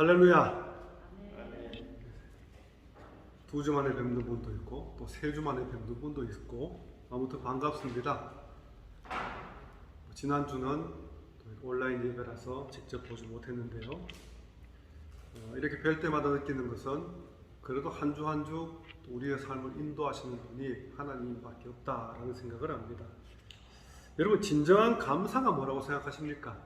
할렐루야. 두 주 만에 뵙는 분도 있고 또 세 주 만에 뵙는 분도 있고 아무튼 반갑습니다. 지난 주는 온라인 예배라서 직접 보지 못했는데요. 어, 이렇게 뵐 때마다 느끼는 것은 그래도 한 주 한 주 우리의 삶을 인도하시는 분이 하나님밖에 없다라는 생각을 합니다. 여러분 진정한 감사가 뭐라고 생각하십니까?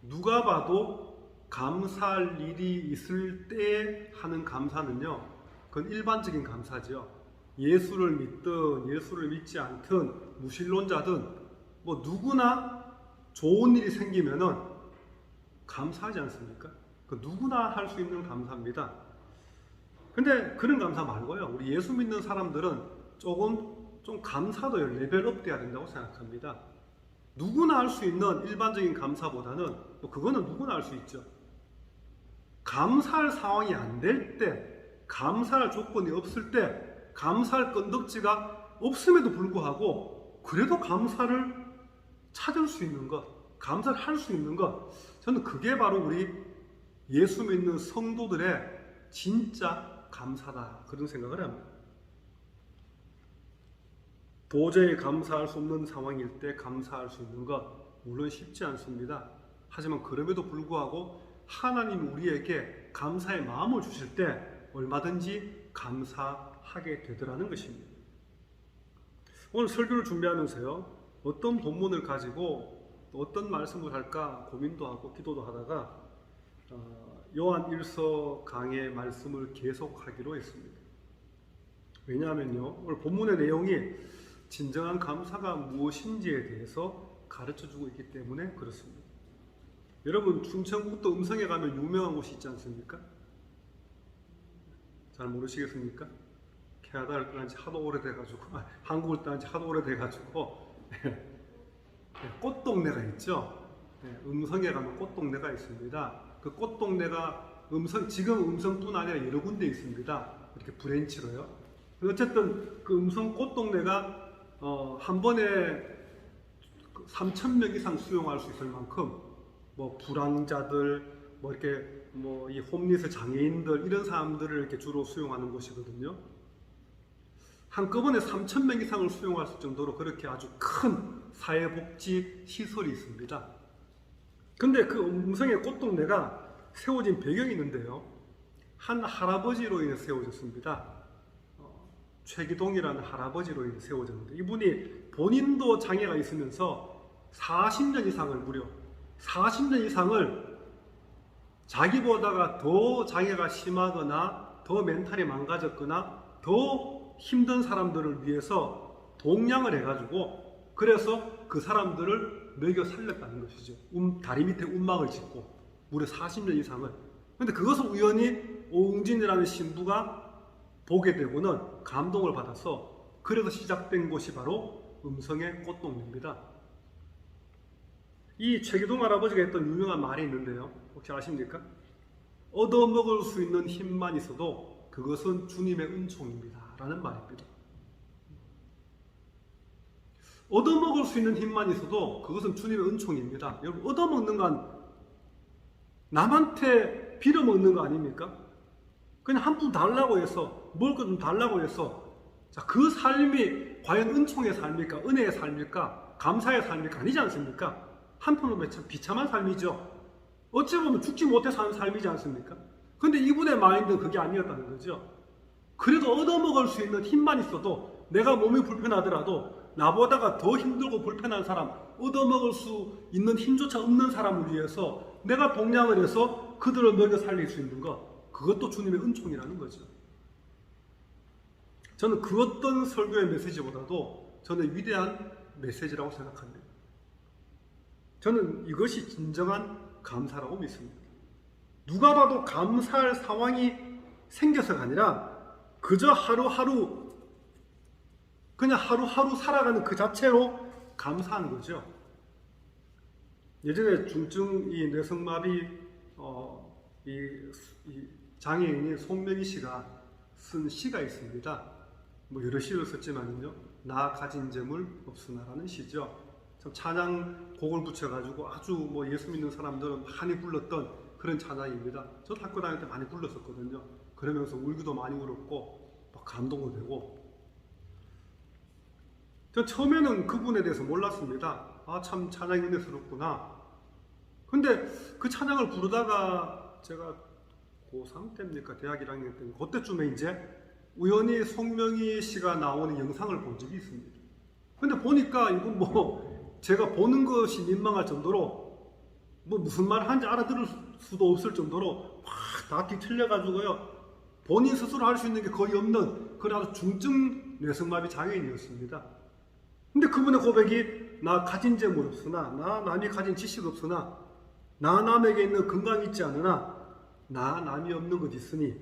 누가 봐도 감사할 일이 있을 때 하는 감사는요, 그건 일반적인 감사죠. 예수를 믿든 예수를 믿지 않든 무신론자든 뭐 누구나 좋은 일이 생기면은 감사하지 않습니까? 그 누구나 할 수 있는 감사입니다. 근데 그런 감사 말고요. 우리 예수 믿는 사람들은 조금 좀 감사도 레벨업 돼야 된다고 생각합니다. 누구나 할 수 있는 일반적인 감사보다는 뭐 그거는 누구나 할 수 있죠. 감사할 상황이 안 될 때, 감사할 조건이 없을 때, 감사할 건덕지가 없음에도 불구하고 그래도 감사를 찾을 수 있는 것, 감사를 할 수 있는 것, 저는 그게 바로 우리 예수 믿는 성도들의 진짜 감사다 그런 생각을 합니다. 도저히 감사할 수 없는 상황일 때 감사할 수 있는 것 물론 쉽지 않습니다. 하지만 그럼에도 불구하고 하나님 우리에게 감사의 마음을 주실 때 얼마든지 감사하게 되더라는 것입니다. 오늘 설교를 준비하면서요 어떤 본문을 가지고 어떤 말씀을 할까 고민도 하고 기도도 하다가 어, 요한 1서 강의 말씀을 계속하기로 했습니다. 왜냐하면요 오늘 본문의 내용이 진정한 감사가 무엇인지에 대해서 가르쳐 주고 있기 때문에 그렇습니다. 여러분 충청북도 음성에 가면 유명한 곳이 있지 않습니까? 잘 모르시겠습니까? 캐나다를 떠난 지 하도 오래돼가지고 아, 한국을 떠난 지 하도 오래돼가지고 꽃동네가 있죠. 네, 음성에 가면 꽃동네가 있습니다. 그 꽃동네가 음성 지금 음성뿐 아니라 여러 군데 있습니다. 이렇게 브랜치로요. 어쨌든 그 음성 꽃동네가 어, 한 번에 3천 명 이상 수용할 수 있을 만큼 뭐 불황자들 뭐 이렇게 뭐 이 홈리스 장애인들 이런 사람들을 이렇게 주로 수용하는 곳이거든요. 한꺼번에 3천 명 이상을 수용할 수 정도로 그렇게 아주 큰 사회복지 시설이 있습니다. 근데 그 음성의 꽃동네가 세워진 배경이 있는데요. 한 할아버지로 인해 세워졌습니다. 어, 최기동이라는 할아버지로 인해 세워졌는데 이분이 본인도 장애가 있으면서 40년 이상을 무려 40년 이상을 자기보다가 더 장애가 심하거나 더 멘탈이 망가졌거나 더 힘든 사람들을 위해서 동량을 해가지고 그래서 그 사람들을 먹여 살렸다는 것이죠. 음, 다리 밑에 움막을 짓고 무려 40년 이상을. 근데 그것을 우연히 오웅진이라는 신부가 보게 되고는 감동을 받아서 그래서 시작된 곳이 바로 음성의 꽃동네입니다. 이 최기동 할아버지가 했던 유명한 말이 있는데요. 혹시 아십니까? 얻어먹을 수 있는 힘만 있어도 그것은 주님의 은총입니다. 라는 말입니다. 얻어먹을 수 있는 힘만 있어도 그것은 주님의 은총입니다. 여러분, 얻어먹는 건 남한테 빌어먹는 거 아닙니까? 그냥 한 푼 달라고 해서, 먹을 거 좀 달라고 해서, 자, 그 삶이 과연 은총의 삶일까? 은혜의 삶일까? 감사의 삶일까? 아니지 않습니까? 한편으로 참 비참한 삶이죠. 어찌 보면 죽지 못해 사는 삶이지 않습니까? 근데 이분의 마인드는 그게 아니었다는 거죠. 그래도 얻어먹을 수 있는 힘만 있어도 내가 몸이 불편하더라도 나보다가 더 힘들고 불편한 사람, 얻어먹을 수 있는 힘조차 없는 사람을 위해서 내가 동량을 해서 그들을 먹여 살릴 수 있는 것, 그것도 주님의 은총이라는 거죠. 저는 그 어떤 설교의 메시지보다도 저는 위대한 메시지라고 생각합니다. 저는 이것이 진정한 감사라고 믿습니다. 누가 봐도 감사할 상황이 생겨서가 아니라 그저 하루하루 그냥 하루하루 살아가는 그 자체로 감사하는 거죠. 예전에 중증 이 뇌성마비 어, 이, 이 장애인인 송명희 씨가 쓴 시가 있습니다. 뭐 여러 시를 썼지만요. 나 가진 재물 없으나라는 시죠. 참 찬양 곡을 붙여가지고 아주 뭐 예수 믿는 사람들은 많이 불렀던 그런 찬양입니다. 저도 학교 다닐 때 많이 불렀었거든요. 그러면서 울기도 많이 울었고 막 감동도 되고 전 처음에는 그분에 대해서 몰랐습니다. 아 참 찬양이 은혜스럽구나. 근데 그 찬양을 부르다가 제가 고3 때입니까? 대학 1학년 때 그때쯤에 이제 우연히 송명희 씨가 나오는 영상을 본 적이 있습니다. 근데 보니까 이건 뭐 제가 보는 것이 민망할 정도로 뭐 무슨 말 하는지 알아들을 수도 없을 정도로 막다 뒤틀려가지고요. 본인 스스로 할 수 있는 게 거의 없는 그런 아주 중증 뇌성마비 장애인이었습니다. 근데 그분의 고백이 나 가진 재물 없으나 나 남이 가진 지식 없으나 나 남에게 있는 건강 있지 않으나 나 남이 없는 것 있으니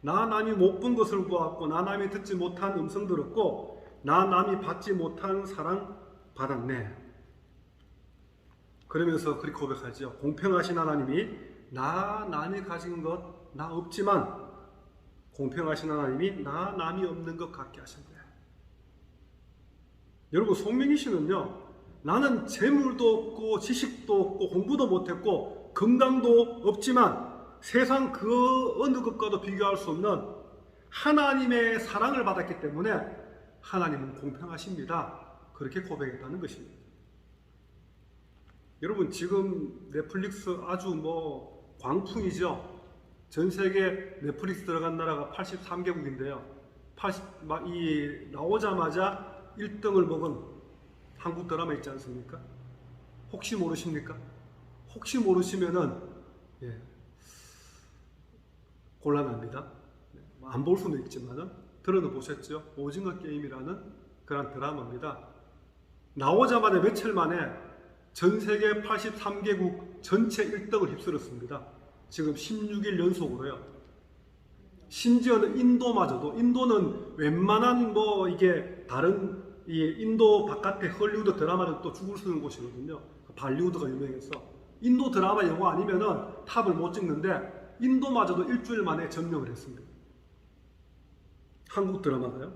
나 남이 못 본 것을 보았고 나 남이 듣지 못한 음성 들었고 나 남이 받지 못한 사랑 받았네. 그러면서 그렇게 고백하죠. 공평하신 하나님이 나 남이 가진 것 나 없지만 공평하신 하나님이 나 남이 없는 것 같게 하신대. 여러분 송명희 씨는요. 나는 재물도 없고 지식도 없고 공부도 못했고 건강도 없지만 세상 그 어느 것과도 비교할 수 없는 하나님의 사랑을 받았기 때문에 하나님은 공평하십니다. 그렇게 고백했다는 것입니다. 여러분 지금 넷플릭스 아주 뭐 광풍이죠. 전 세계 넷플릭스 들어간 나라가 83개국인데요. 80, 막이 나오자마자 1등을 먹은 한국 드라마 있지 않습니까? 혹시 모르십니까? 혹시 모르시면은 예, 곤란합니다. 안 볼 수는 있지만은 들어는 보셨죠? 오징어 게임이라는 그런 드라마입니다. 나오자마자 며칠 만에 전 세계 83개국 전체 1등을 휩쓸었습니다. 지금 16일 연속으로요. 심지어는 인도마저도 인도는 웬만한 뭐 이게 다른 이 인도 바깥의 헐리우드 드라마는 또 죽을 쓰는 곳이거든요. 발리우드가 유명해서 인도 드라마 영화 아니면은 탑을 못 찍는데 인도마저도 일주일 만에 점령을 했습니다. 한국 드라마가요.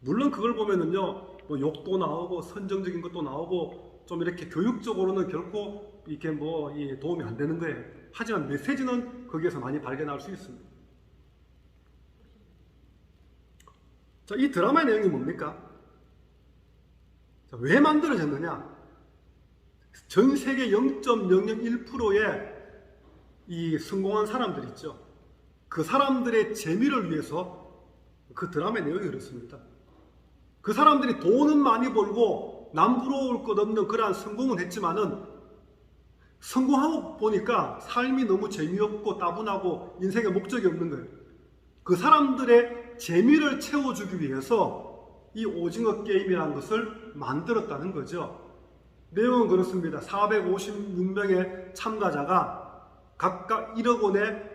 물론 그걸 보면은요, 뭐 욕도 나오고 선정적인 것도 나오고 좀 이렇게 교육적으로는 결코 이렇게 뭐이 도움이 안 되는 거예요. 하지만 메시지는 거기에서 많이 발견할 수 있습니다. 자, 이 드라마의 내용이 뭡니까? 자, 왜 만들어졌느냐? 전 세계 0.001%의 이 성공한 사람들 있죠. 그 사람들의 재미를 위해서 그 드라마의 내용이 그렇습니다. 그 사람들이 돈은 많이 벌고 남부러울 것 없는 그러한 성공은 했지만은 성공하고 보니까 삶이 너무 재미없고 따분하고 인생에 목적이 없는 거예요. 그 사람들의 재미를 채워주기 위해서 이 오징어 게임이라는 것을 만들었다는 거죠. 내용은 그렇습니다. 456명의 참가자가 각각 1억 원의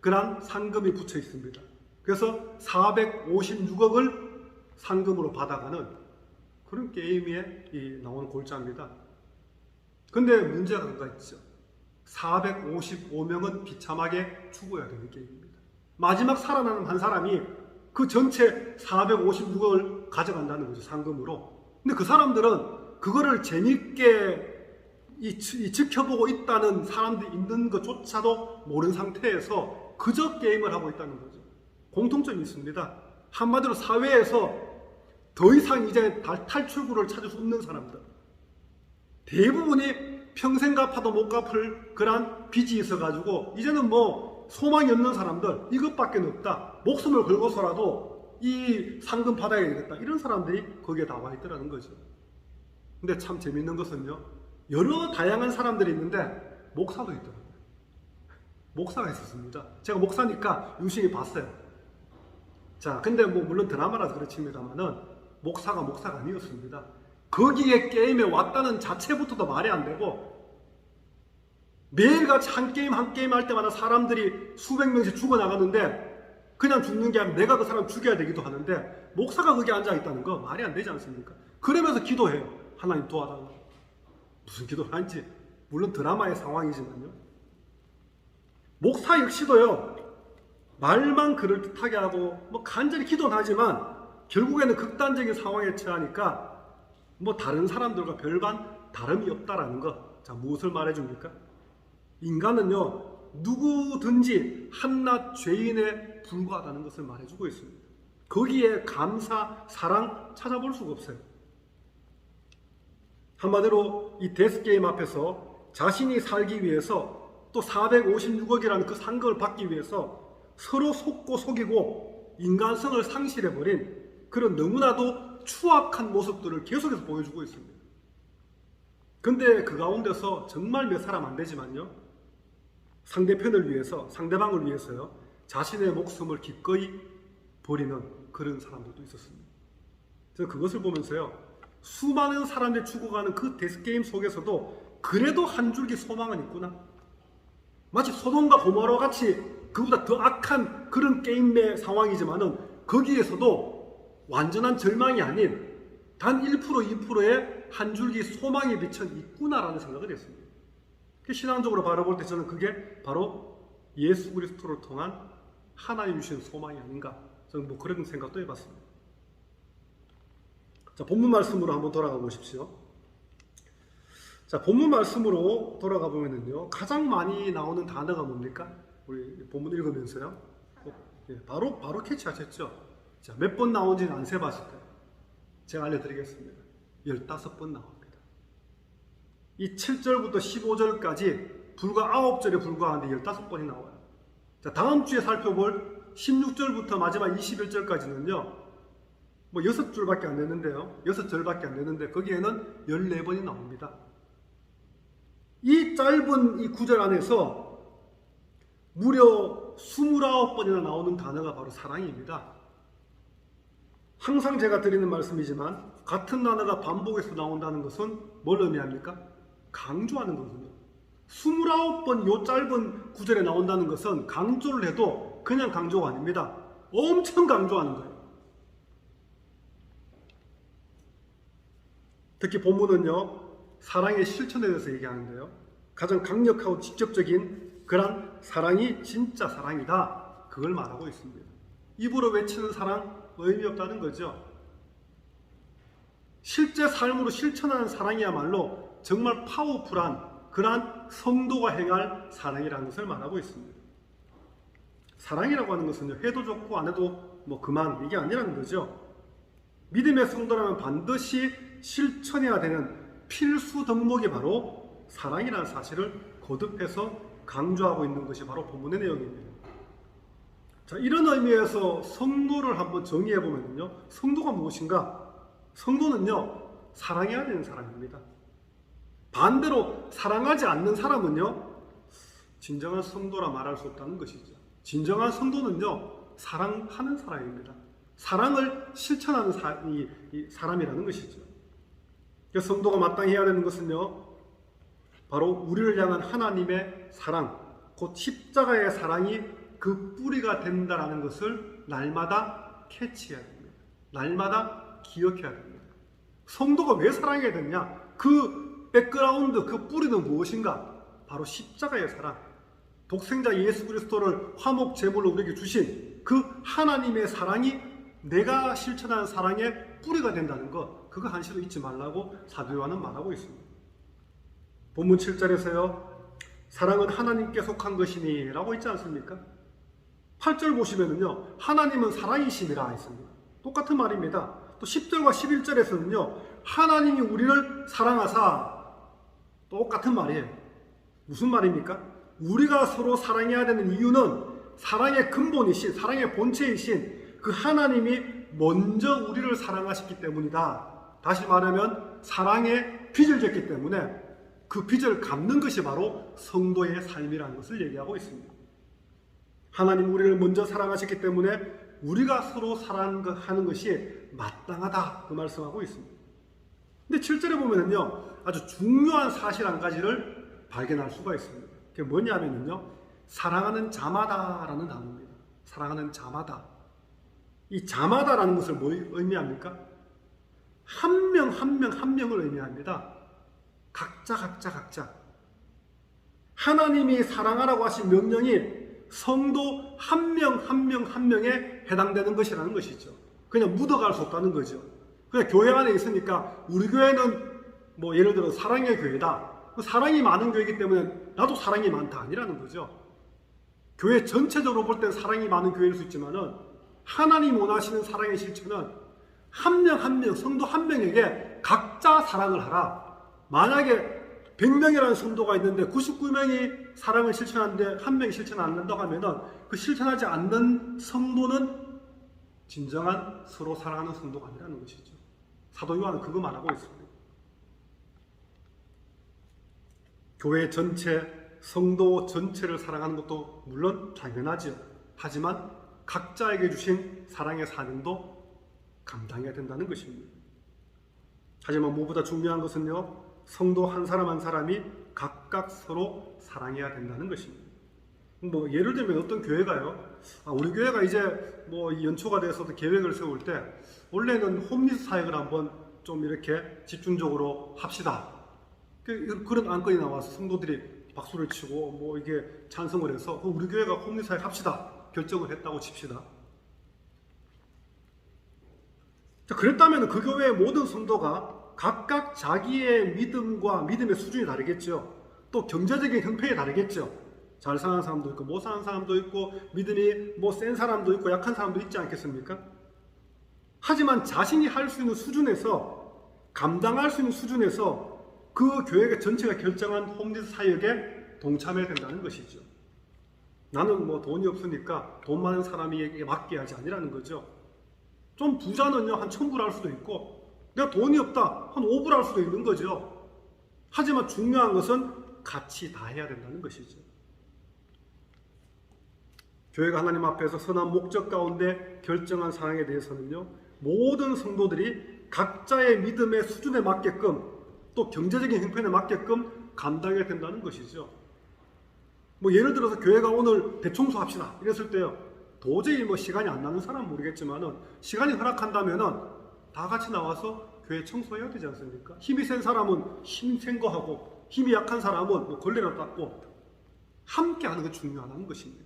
그런 상금이 붙여 있습니다. 그래서 456억을 상금으로 받아가는 그런 게임에 이 나오는 골자입니다. 근데 문제가 그가 있죠. 455명은 비참하게 죽어야 되는 게임입니다. 마지막 살아나는 한 사람이 그 전체 456억을 가져간다는 거죠, 상금으로. 근데 그 사람들은 그거를 재밌게 이, 이 지켜보고 있다는 사람들이 있는 것조차도 모르는 상태에서 그저 게임을 하고 있다는 거죠. 공통점이 있습니다. 한마디로 사회에서 더 이상 이제 달- 탈출구를 찾을 수 없는 사람들. 대부분이 평생 갚아도 못 갚을 그런 빚이 있어가지고 이제는 뭐 소망이 없는 사람들 이것밖에 없다. 목숨을 걸고서라도 이 상금 받아야 되겠다. 이런 사람들이 거기에 나와 있더라는 거죠. 근데 참 재밌는 것은요. 여러 다양한 사람들이 있는데 목사도 있더라고요. 목사가 있었습니다. 제가 목사니까 유심히 봤어요. 자, 근데 뭐 물론 드라마라서 그렇습니다만은 목사가 목사가 아니었습니다. 거기에 게임에 왔다는 자체부터도 말이 안 되고 매일같이 한 게임 한 게임 할 때마다 사람들이 수백 명씩 죽어 나가는데 그냥 죽는 게 아니라 내가 그 사람 죽여야 되기도 하는데 목사가 거기 앉아 있다는 거 말이 안 되지 않습니까? 그러면서 기도해요. 하나님 도와달라. 무슨 기도를 하는지 물론 드라마의 상황이지만요. 목사 역시도요. 말만 그럴듯하게 하고 뭐 간절히 기도는 하지만 결국에는 극단적인 상황에 처하니까 뭐 다른 사람들과 별반 다름이 없다라는 거. 자, 무엇을 말해 줍니까? 인간은요. 누구든지 한낱 죄인에 불과하다는 것을 말해주고 있습니다. 거기에 감사, 사랑 찾아볼 수가 없어요. 한마디로 이 데스게임 앞에서 자신이 살기 위해서 또 456억이라는 그 상금을 받기 위해서 서로 속고 속이고 인간성을 상실해버린 그런 너무나도 추악한 모습들을 계속해서 보여주고 있습니다. 근데 그 가운데서 정말 몇 사람 안 되지만요. 상대편을 위해서, 상대방을 위해서요. 자신의 목숨을 기꺼이 버리는 그런 사람들도 있었습니다. 그래서 그것을 보면서요. 수많은 사람들이 죽어가는 그 데스게임 속에서도 그래도 한 줄기 소망은 있구나. 마치 소돔과 고모라와 같이 그보다 더 악한 그런 게임의 상황이지만은 거기에서도 완전한 절망이 아닌 단 1% 2%의 한 줄기 소망의 빛은 있구나라는 생각을 했습니다. 그 신앙적으로 바라볼 때 저는 그게 바로 예수 그리스도를 통한 하나님 주신 소망이 아닌가 저는 뭐 그런 생각도 해봤습니다. 자 본문 말씀으로 한번 돌아가 보십시오. 자 본문 말씀으로 돌아가 보면은요 가장 많이 나오는 단어가 뭡니까? 우리 본문 읽으면서요. 어, 예, 바로 바로 캐치하셨죠? 자 몇 번 나온지는 안 세봤을 거예요. 제가 알려드리겠습니다. 15번 나옵니다. 이 7절부터 15절까지 불과 9절에 불과한데 15번이 나와요. 자, 다음 주에 살펴볼 16절부터 마지막 21절까지는요. 뭐 6줄밖에 안 되는데요. 6절밖에 안 되는데 거기에는 14번이 나옵니다. 이 짧은 이 구절 안에서 무려 29번이나 나오는 단어가 바로 사랑입니다. 항상 제가 드리는 말씀이지만 같은 단어가 반복해서 나온다는 것은 뭘 의미합니까? 강조하는 거거든요. 29번 요 짧은 구절에 나온다는 것은 강조를 해도 그냥 강조가 아닙니다. 엄청 강조하는 거예요. 특히 본문은요, 사랑의 실천에 대해서 얘기하는데요. 가장 강력하고 직접적인 그런 사랑이 진짜 사랑이다. 그걸 말하고 있습니다. 입으로 외치는 사랑 의미 없다는 거죠. 실제 삶으로 실천하는 사랑이야말로 정말 파워풀한 그러한 성도가 행할 사랑이라는 것을 말하고 있습니다. 사랑이라고 하는 것은 해도 좋고 안 해도 뭐 그만 이게 아니라는 거죠. 믿음의 성도라면 반드시 실천해야 되는 필수 덕목이 바로 사랑이라는 사실을 거듭해서 강조하고 있는 것이 바로 본문의 내용입니다. 자, 이런 의미에서 성도를 한번 정의해 보면요. 성도가 무엇인가? 성도는요, 사랑해야 되는 사람입니다. 반대로 사랑하지 않는 사람은요, 진정한 성도라 말할 수 없다는 것이죠. 진정한 성도는요, 사랑하는 사람입니다. 사랑을 실천하는 사, 이, 이 사람이라는 것이죠. 성도가 마땅히 해야 되는 것은요, 바로 우리를 향한 하나님의 사랑, 곧 십자가의 사랑이 그 뿌리가 된다라는 것을 날마다 캐치해야 됩니다. 날마다 기억해야 됩니다. 성도가 왜 사랑해야 되냐? 그 백그라운드, 그 뿌리는 무엇인가? 바로 십자가의 사랑. 독생자 예수 그리스도를 화목 제물로 우리에게 주신 그 하나님의 사랑이 내가 실천하는 사랑의 뿌리가 된다는 것, 그거 한시도 잊지 말라고 사도 요한은 말하고 있습니다. 본문 7절에서요. 사랑은 하나님께 속한 것이니 라고 있지 않습니까? 8절 보시면은요. 하나님은 사랑이심이라 했습니다. 똑같은 말입니다. 또 10절과 11절에서는요. 하나님이 우리를 사랑하사 똑같은 말이에요. 무슨 말입니까? 우리가 서로 사랑해야 되는 이유는 사랑의 근본이신 사랑의 본체이신 그 하나님이 먼저 우리를 사랑하셨기 때문이다. 다시 말하면 사랑의 빚을 졌기 때문에 그 빚을 갚는 것이 바로 성도의 삶이라는 것을 얘기하고 있습니다. 하나님 우리를 먼저 사랑하셨기 때문에 우리가 서로 사랑하는 것이 마땅하다 그 말씀하고 있습니다. 근데 7절에 보면은요 아주 중요한 사실 한 가지를 발견할 수가 있습니다. 그게 뭐냐면요 사랑하는 자마다라는 단어입니다. 사랑하는 자마다. 이 자마다라는 것을 뭐 의미합니까? 한 명 한 명 한 명을 의미합니다. 각자 각자 각자. 하나님이 사랑하라고 하신 명령이 성도 한 명 한 명 한 명에 해당되는 것이라는 것이죠. 그냥 묻어갈 수 없다는 거죠. 그냥 교회 안에 있으니까 우리 교회는 뭐 예를 들어 사랑의 교회다. 그 사랑이 많은 교회이기 때문에 나도 사랑이 많다 아니라는 거죠. 교회 전체적으로 볼 땐 사랑이 많은 교회일 수 있지만은 하나님 원하시는 사랑의 실천은 한명 한 명 성도 한 명에게 각자 사랑을 하라. 만약에 100명이라는 성도가 있는데 99명이 사랑을 실천하는데 한 명이 실천 안 한다고 하면은 그 실천하지 않는 성도는 진정한 서로 사랑하는 성도가 아니라는 것이죠. 사도 요한은 그거 말하고 있습니다. 교회 전체, 성도 전체를 사랑하는 것도 물론 당연하지요. 하지만 각자에게 주신 사랑의 사명도 감당해야 된다는 것입니다. 하지만 무엇보다 중요한 것은요, 성도 한 사람 한 사람이 각각 서로 사랑해야 된다는 것입니다. 뭐 예를 들면 어떤 교회가요, 아, 우리 교회가 이제 뭐 연초가 돼서도 계획을 세울 때 원래는 홈리스 사역을 한번 좀 이렇게 집중적으로 합시다. 그- 그런 안건이 나와서 성도들이 박수를 치고 뭐 이게 찬성을 해서 어, 우리 교회가 홈리스 사역 합시다 결정을 했다고 칩시다. 자, 그랬다면 그 교회의 모든 성도가 각각 자기의 믿음과 믿음의 수준이 다르겠죠. 또 경제적인 형편이 다르겠죠. 잘 사는 사람도 있고 못 사는 사람도 있고 믿음이 뭐 센 사람도 있고 약한 사람도 있지 않겠습니까? 하지만 자신이 할 수 있는 수준에서 감당할 수 있는 수준에서 그 교회가 전체가 결정한 홈리스 사역에 동참해야 된다는 것이죠. 나는 뭐 돈이 없으니까 돈 많은 사람에게 맡겨야지 아니라는 거죠. 좀 부자는요 한 천불 할 수도 있고 내가 돈이 없다 한 오불 할 수도 있는 거죠. 하지만 중요한 것은 같이 다 해야 된다는 것이죠. 교회가 하나님 앞에서 선한 목적 가운데 결정한 사항에 대해서는요 모든 성도들이 각자의 믿음의 수준에 맞게끔 또 경제적인 형편에 맞게끔 감당해야 된다는 것이죠. 뭐 예를 들어서 교회가 오늘 대청소 합시다 이랬을 때요 도저히 뭐 시간이 안 나는 사람은 모르겠지만은 시간이 허락한다면은 다 같이 나와서 교회 청소해야 되지 않습니까? 힘이 센 사람은 힘센 거 하고 힘이 약한 사람은 뭐 걸레로 닦고 함께 하는 게 중요하다는 것입니다.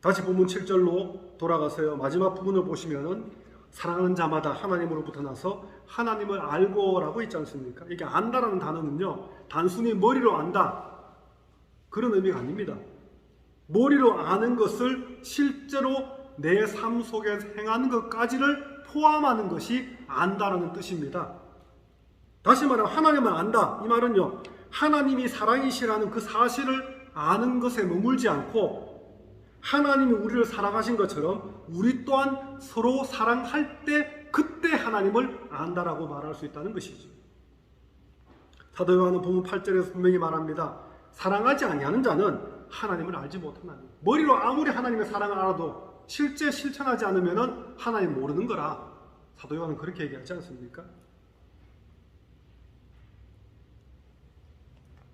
다시 본문 7절로 돌아가서요. 마지막 부분을 보시면은 사랑하는 자마다 하나님으로부터 나서 하나님을 알고라고 있지 않습니까? 이게 안다라는 단어는요. 단순히 머리로 안다. 그런 의미가 아닙니다. 머리로 아는 것을 실제로 내 삶 속에 행하는 것까지를 포함하는 것이 안다라는 뜻입니다. 다시 말하면 하나님을 안다. 이 말은요. 하나님이 사랑이시라는 그 사실을 아는 것에 머물지 않고 하나님이 우리를 사랑하신 것처럼 우리 또한 서로 사랑할 때 그때 하나님을 안다라고 말할 수 있다는 것이죠. 사도 요한은 본문 8절에서 분명히 말합니다. 사랑하지 아니하는 자는 하나님을 알지 못하나니 머리로 아무리 하나님의 사랑을 알아도 실제 실천하지 않으면 하나님 모르는 거라 사도 요한은 그렇게 얘기하지 않습니까?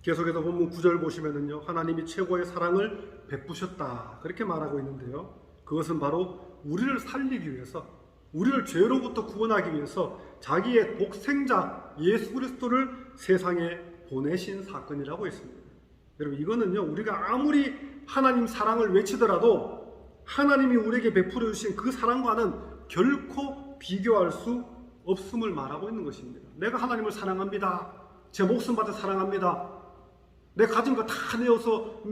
계속해서 본문 9절 보시면은요. 하나님이 최고의 사랑을 베푸셨다. 그렇게 말하고 있는데요. 그것은 바로 우리를 살리기 위해서 우리를 죄로부터 구원하기 위해서 자기의 독생자 예수 그리스도를 세상에 보내신 사건이라고 했습니다. 여러분 이거는요. 우리가 아무리 하나님 사랑을 외치더라도 하나님이 우리에게 베풀어 주신 그 사랑과는 결코 비교할 수 없음을 말하고 있는 것입니다. 내가 하나님을 사랑합니다. 제 목숨 받아 사랑합니다. 내 가진 거 다 내어서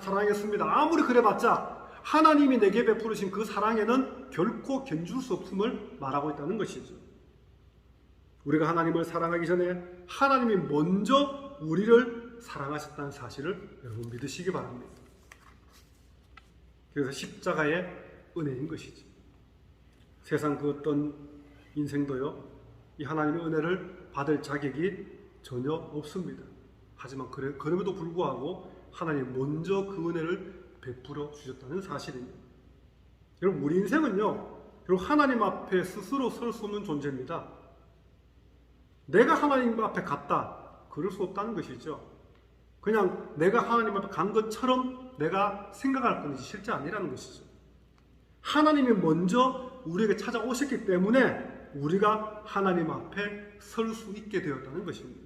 사랑했습니다. 아무리 그래봤자 하나님이 내게 베푸르신 그 사랑에는 결코 견줄 수 없음을 말하고 있다는 것이죠. 우리가 하나님을 사랑하기 전에 하나님이 먼저 우리를 사랑하셨다는 사실을 여러분 믿으시기 바랍니다. 그래서 십자가의 은혜인 것이지. 세상 그 어떤 인생도요, 이 하나님의 은혜를 받을 자격이 전혀 없습니다. 하지만 그래, 그럼에도 불구하고 하나님 먼저 그 은혜를 베풀어 주셨다는 사실입니다. 여러분 우리 인생은요, 결국 하나님 앞에 스스로 설 수 없는 존재입니다. 내가 하나님 앞에 갔다, 그럴 수 없다는 것이죠. 그냥 내가 하나님 앞에 간 것처럼 내가 생각할 뿐이지 실제 아니라는 것이죠. 하나님이 먼저 우리에게 찾아오셨기 때문에 우리가 하나님 앞에 설 수 있게 되었다는 것입니다.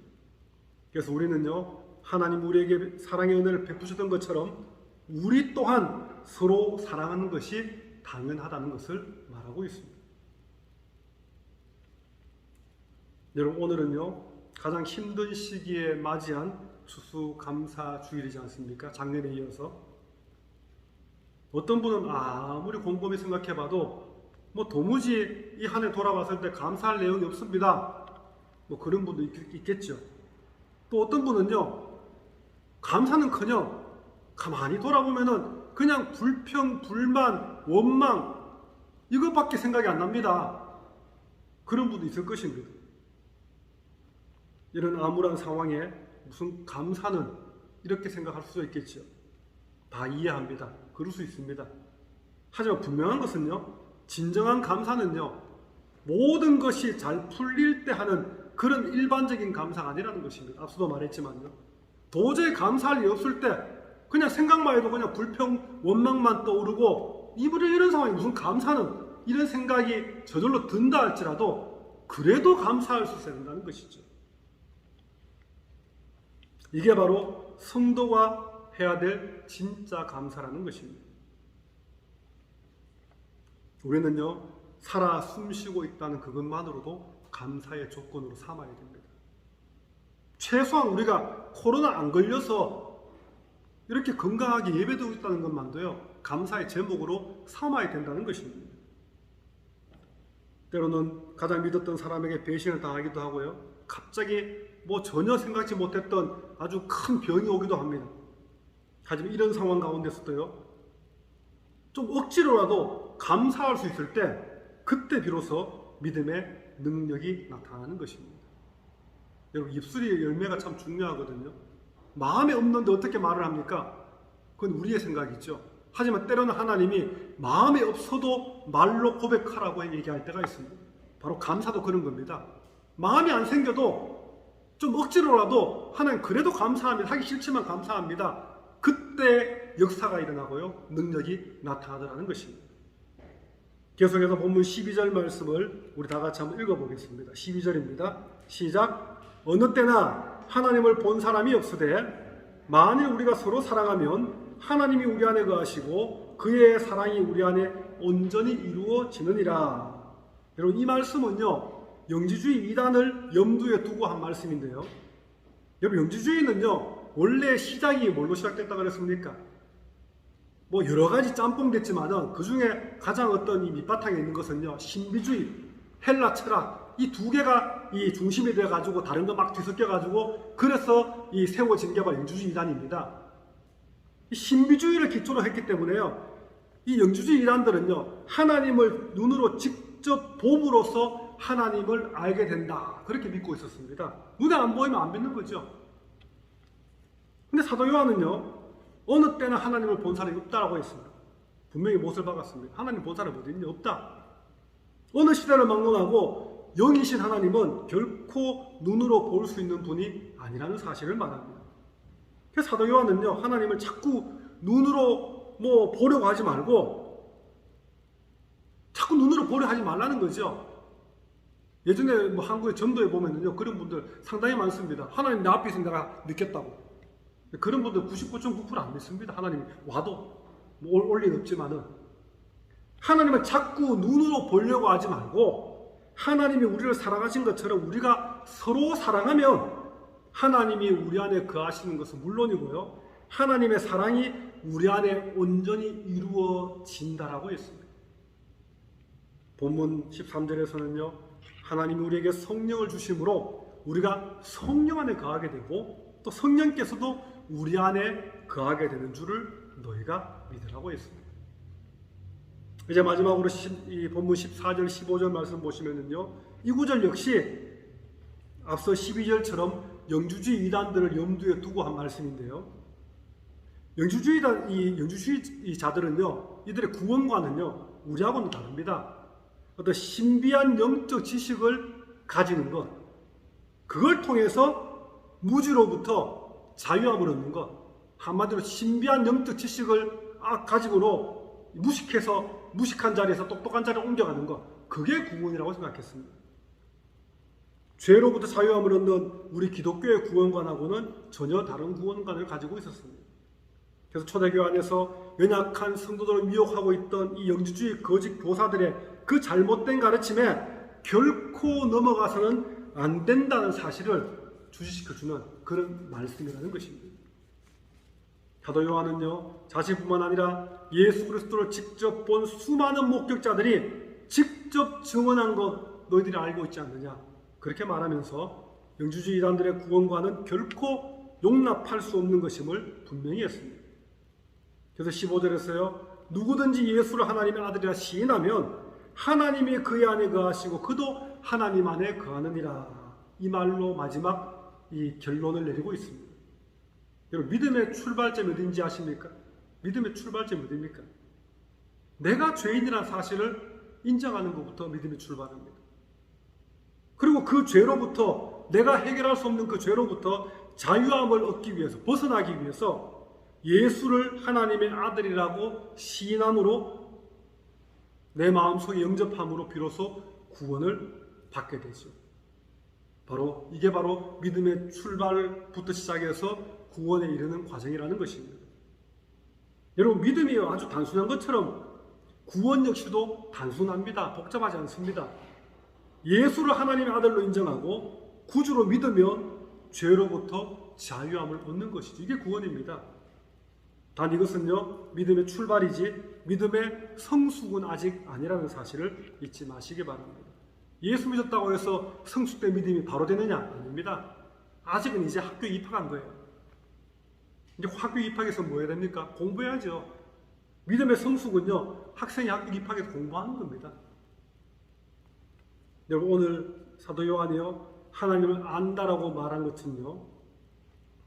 그래서 우리는요, 하나님 우리에게 사랑의 은혜를 베푸셨던 것처럼 우리 또한 서로 사랑하는 것이 당연하다는 것을 말하고 있습니다. 여러분, 오늘은요, 가장 힘든 시기에 맞이한 추수 감사 주일이지 않습니까? 작년에 이어서 어떤 분은 아무리 곰곰이 생각해봐도 뭐 도무지 이 한 해 돌아봤을 때 감사할 내용이 없습니다. 뭐 그런 분도 있, 있겠죠. 또 어떤 분은요 감사는커녕 가만히 돌아보면은 그냥 불평, 불만, 원망 이것밖에 생각이 안 납니다. 그런 분도 있을 것입니다. 이런 암울한 상황에 무슨 감사는 이렇게 생각할 수도 있겠죠. 다 이해합니다. 그럴 수 있습니다. 하지만 분명한 것은요, 진정한 감사는요, 모든 것이 잘 풀릴 때 하는 그런 일반적인 감사가 아니라는 것입니다. 앞서도 말했지만요. 도저히 감사할 일 없을 때 그냥 생각만 해도 그냥 불평, 원망만 떠오르고 이분의 이런 상황이 무슨 감사는 이런 생각이 저절로 든다 할지라도 그래도 감사할 수 있어야 된다는 것이죠. 이게 바로 성도가 해야 될 진짜 감사라는 것입니다. 우리는요, 살아 숨쉬고 있다는 그것만으로도 감사의 조건으로 삼아야 됩니다. 최소한 우리가 코로나 안 걸려서 이렇게 건강하게 예배드리고 있다는 것만도요, 감사의 제목으로 삼아야 된다는 것입니다. 때로는 가장 믿었던 사람에게 배신을 당하기도 하고요, 갑자기 뭐 전혀 생각지 못했던 아주 큰 병이 오기도 합니다. 하지만 이런 상황 가운데서도요, 좀 억지로라도 감사할 수 있을 때, 그때 비로소 믿음의 능력이 나타나는 것입니다. 여러분, 입술이 열매가 참 중요하거든요. 마음에 없는데 어떻게 말을 합니까? 그건 우리의 생각이죠. 하지만 때로는 하나님이 마음에 없어도 말로 고백하라고 얘기할 때가 있습니다. 바로 감사도 그런 겁니다. 마음이 안 생겨도 좀 억지로라도 하나님 그래도 감사합니다. 하기 싫지만 감사합니다. 그때 역사가 일어나고요. 능력이 나타나더라는 것입니다. 계속해서 본문 12절 말씀을 우리 다 같이 한번 읽어보겠습니다. 12절입니다. 시작. 어느 때나 하나님을 본 사람이 없으되 만일 우리가 서로 사랑하면 하나님이 우리 안에 거하시고 그의 사랑이 우리 안에 온전히 이루어지느니라. 여러분 이 말씀은요. 영지주의 이단을 염두에 두고 한 말씀인데요. 여러분 영지주의는요. 원래 시작이 뭘로 시작됐다 그랬습니까? 뭐 여러 가지 짬뽕 됐지만은 그 중에 가장 어떤 이 밑바탕에 있는 것은요. 신비주의, 헬라 철학 이 두 개가 이 중심이 되어 가지고 다른 거 막 뒤섞여 가지고 그래서 이 세워진 게 바로 영주주의 이단입니다. 이 신비주의를 기초로 했기 때문에요. 이 영주주의 이단들은요. 하나님을 눈으로 직접 봄으로써 하나님을 알게 된다. 그렇게 믿고 있었습니다. 눈에 안 보이면 안 믿는 거죠. 근데 사도 요한은요. 어느 때나 하나님을 본 사람이 없다라고 했습니다. 분명히 못을 박았습니다. 하나님 본 사람이 어디 있냐? 없다. 어느 시대를 막론하고 영이신 하나님은 결코 눈으로 볼 수 있는 분이 아니라는 사실을 말합니다. 그래서 사도 요한은요. 하나님을 자꾸 눈으로 뭐 보려고 하지 말고 자꾸 눈으로 보려 하지 말라는 거죠. 예전에 뭐 한국의 전도에 보면은요. 그런 분들 상당히 많습니다. 하나님 내 앞에 있으면 내가 느꼈다고. 그런 분들 99.9%안 믿습니다. 하나님 와도 뭐 올 일 없지만은 하나님을 자꾸 눈으로 보려고 하지 말고 하나님이 우리를 사랑하신 것처럼 우리가 서로 사랑하면 하나님이 우리 안에 거하시는 것은 물론이고요. 하나님의 사랑이 우리 안에 온전히 이루어진다라고 했습니다. 본문 13절에서는요. 하나님이 우리에게 성령을 주심으로 우리가 성령 안에 거하게 되고 또 성령께서도 우리 안에 거하게 되는 줄을 너희가 믿으라고 했습니다. 이제 마지막으로 이 본문 14절 15절 말씀 보시면은요. 이 구절 역시 앞서 12절처럼 영주주의 이단들을 염두에 두고 한 말씀인데요. 영주주의 이 영주주의 자들은요. 이들의 구원관은요. 우리하고는 다릅니다. 어떤 신비한 영적 지식을 가지는 것. 그걸 통해서 무지로부터 자유함을 얻는 것. 한마디로 신비한 영적 지식을 아, 가지고로 무식해서 무식한 자리에서 똑똑한 자리로 옮겨가는 것. 그게 구원이라고 생각했습니다. 죄로부터 자유함을 얻는 우리 기독교의 구원관하고는 전혀 다른 구원관을 가지고 있었습니다. 그래서 초대교회 안에서 연약한 성도들을 미혹하고 있던 이 영지주의 거짓 교사들의 그 잘못된 가르침에 결코 넘어가서는 안 된다는 사실을 주시시켜주는 그런 말씀이라는 것입니다. 사도 요한은요 자신뿐만 아니라 예수 그리스도를 직접 본 수많은 목격자들이 직접 증언한 것 너희들이 알고 있지 않느냐 그렇게 말하면서 영주주의 이단들의 구원과는 결코 용납할 수 없는 것임을 분명히 했습니다. 그래서 15절에서요 누구든지 예수를 하나님의 아들이라 시인하면 하나님이 그의 안에 거하시고 그도 하나님 안에 거하느니라 이 말로 마지막 이 결론을 내리고 있습니다. 여러분 믿음의 출발점이 어딘지 아십니까? 믿음의 출발점이 어디입니까? 내가 죄인이라는 사실을 인정하는 것부터 믿음이 출발합니다. 그리고 그 죄로부터 내가 해결할 수 없는 그 죄로부터 자유함을 얻기 위해서 벗어나기 위해서 예수를 하나님의 아들이라고 시인함으로 내 마음속에 영접함으로 비로소 구원을 받게 되죠. 바로 이게 바로 믿음의 출발부터 시작해서 구원에 이르는 과정이라는 것입니다. 여러분 믿음이 아주 단순한 것처럼 구원 역시도 단순합니다. 복잡하지 않습니다. 예수를 하나님의 아들로 인정하고 구주로 믿으면 죄로부터 자유함을 얻는 것이죠. 이게 구원입니다. 단 이것은요 믿음의 출발이지 믿음의 성숙은 아직 아니라는 사실을 잊지 마시기 바랍니다. 예수 믿었다고 해서 성숙된 믿음이 바로 되느냐? 아닙니다. 아직은 이제 학교 입학한 거예요. 이제 학교 입학해서 뭐 해야 됩니까? 공부해야죠. 믿음의 성숙은요, 학생이 학교 입학해서 공부하는 겁니다. 여러분, 오늘 사도 요한이요, 하나님을 안다라고 말한 것은요,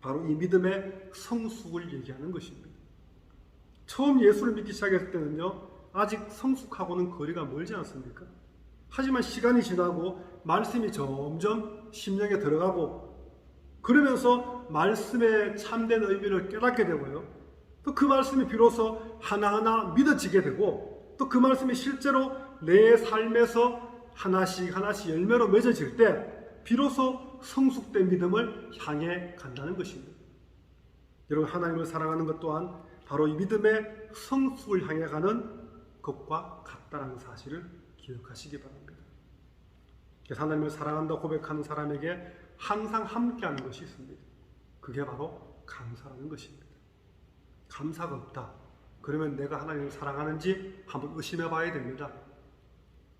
바로 이 믿음의 성숙을 얘기하는 것입니다. 처음 예수를 믿기 시작했을 때는요, 아직 성숙하고는 거리가 멀지 않습니까? 하지만 시간이 지나고 말씀이 점점 심령에 들어가고 그러면서 말씀의 참된 의미를 깨닫게 되고요. 또 그 말씀이 비로소 하나하나 믿어지게 되고 또 그 말씀이 실제로 내 삶에서 하나씩 하나씩 열매로 맺어질 때 비로소 성숙된 믿음을 향해 간다는 것입니다. 여러분 하나님을 사랑하는 것 또한 바로 이 믿음의 성숙을 향해 가는 것과 같다는 사실을 기억하시기 바랍니다. 그래서 하나님을 사랑한다 고백하는 사람에게 항상 함께하는 것이 있습니다. 그게 바로 감사하는 것입니다. 감사가 없다. 그러면 내가 하나님을 사랑하는지 한번 의심해 봐야 됩니다.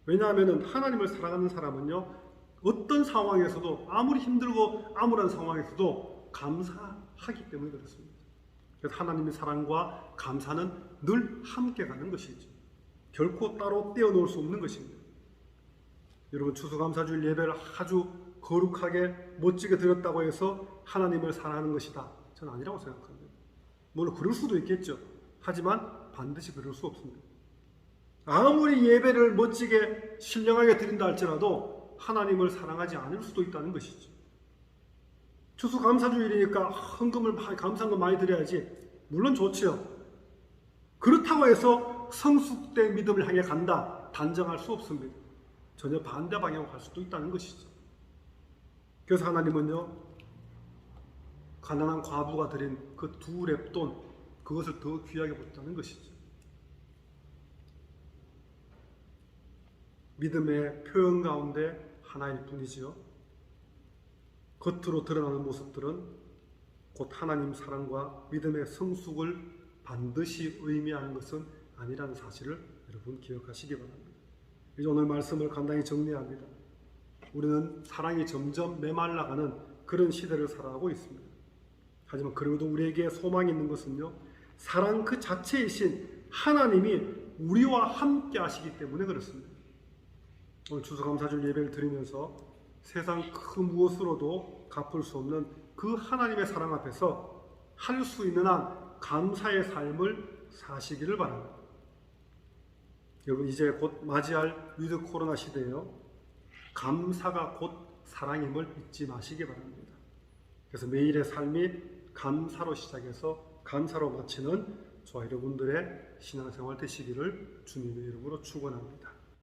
왜냐하면 하나님을 사랑하는 사람은요, 어떤 상황에서도 아무리 힘들고 암울한 상황에서도 감사하기 때문에 그렇습니다. 그래서 하나님의 사랑과 감사는 늘 함께 가는 것이죠. 결코 따로 떼어놓을 수 없는 것입니다. 여러분 추수감사주일 예배를 아주 거룩하게 멋지게 드렸다고 해서 하나님을 사랑하는 것이다. 저는 아니라고 생각합니다. 물론 그럴 수도 있겠죠. 하지만 반드시 그럴 수 없습니다. 아무리 예배를 멋지게 신령하게 드린다 할지라도 하나님을 사랑하지 않을 수도 있다는 것이죠. 추수감사주일이니까 헌금을 감사한 많이 드려야지. 물론 좋지요. 그렇다고 해서 성숙된 믿음을 향해 간다. 단정할 수 없습니다. 전혀 반대 방향으로 갈 수도 있다는 것이죠. 그래서 하나님은요, 가난한 과부가 드린 그 두 랩돈, 그것을 더 귀하게 보셨다는 것이죠. 믿음의 표현 가운데 하나일 뿐이지요. 겉으로 드러나는 모습들은 곧 하나님 사랑과 믿음의 성숙을 반드시 의미하는 것은 아니라는 사실을 여러분 기억하시기 바랍니다. 이제 오늘 말씀을 간단히 정리합니다. 우리는 사랑이 점점 메말라가는 그런 시대를 살아가고 있습니다. 하지만 그래도 우리에게 소망이 있는 것은요, 사랑 그 자체이신 하나님이 우리와 함께 하시기 때문에 그렇습니다. 오늘 추수감사절 예배를 드리면서 세상 그 무엇으로도 갚을 수 없는 그 하나님의 사랑 앞에서 할 수 있는 한 감사의 삶을 사시기를 바랍니다. 여러분 이제 곧 맞이할 위드 코로나 시대에요. 감사가 곧 사랑임을 잊지 마시기 바랍니다. 그래서 매일의 삶이 감사로 시작해서 감사로 마치는 저와 여러분들의 신앙생활 되시기를 주님의 이름으로 축원합니다.